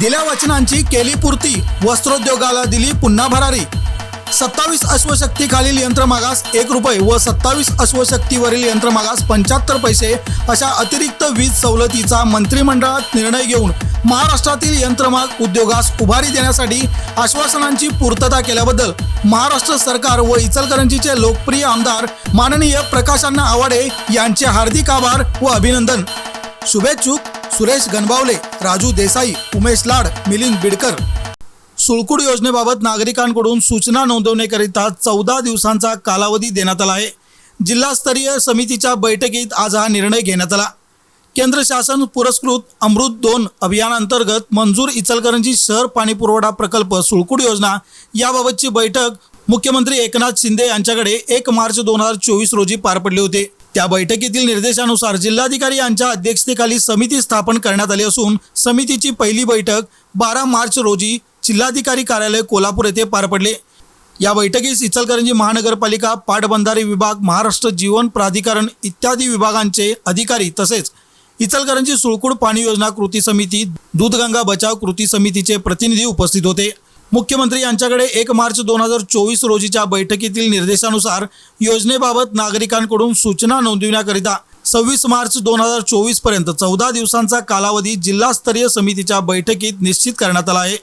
दिल्या वचनांची केली पूर्ती वस्त्रोद्योगाला दिली पुन्हा भरारी. सत्तावीस अश्वशक्ती खालील यंत्रमागास एक रुपये व सत्तावीस अश्वशक्तीवरील यंत्रमागास पंच्याहत्तर पैसे अशा अतिरिक्त वीज सवलतीचा मंत्रिमंडळात निर्णय घेऊन महाराष्ट्रातील यंत्रमाग उद्योगास उभारी देण्यासाठी आश्वासनांची पूर्तता केल्याबद्दल महाराष्ट्र सरकार व इचलकरंजीचे लोकप्रिय आमदार माननीय प्रकाशांना आवाडे यांचे हार्दिक आभार व अभिनंदन. शुभेच्छुक. सुरेश गणबावले राजू देसाई उमेश लाड मिलिंद बिडकर. सुळकुड योजनेबाबत नागरिकांकडून सूचना नोंदवण्याकरिता चौदा दिवसांचा कालावधी देण्यात आला आहे. जिल्हास्तरीय समितीच्या बैठकीत आज हा निर्णय घेण्यात आला. केंद्र शासन पुरस्कृत अमृत दोन अभियानांतर्गत मंजूर इचलकरंजी शहर पाणीपुरवठा प्रकल्प सुळकुड योजना याबाबतची बैठक मुख्यमंत्री एकनाथ शिंदे यांच्याकडे एक मार्च दोन हजार चोवीस रोजी पार पडले होते. त्या बैठकीतील निर्देशानुसार जिल्हाधिकारी यांच्या अध्यक्षतेखाली समिती स्थापन करण्यात आली असून समितीची पहिली बैठक बारा मार्च रोजी जिल्हाधिकारी कार्यालय कोल्हापूर येथे पार पडले. या बैठकीस इचलकरंजी महानगरपालिका पाटबंधारे विभाग महाराष्ट्र जीवन प्राधिकरण इत्यादी विभागांचे अधिकारी तसेच इचलकरंजी सुळकुड पाणी योजना कृती समिती दूधगंगा बचाव कृती समितीचे प्रतिनिधी उपस्थित होते. मुख्यमंत्री यांच्याकडे एक मार्च दोन हजार चोवीस रोजीच्या बैठकीतील निर्देशानुसार योजनेबाबत नागरिकांकडून सूचना नोंदविण्याकरिता सव्वीस मार्च दोन हजार चोवीसपर्यंत चौदा दिवसांचा कालावधी जिल्हास्तरीय समितीच्या बैठकीत निश्चित करण्यात आला आहे.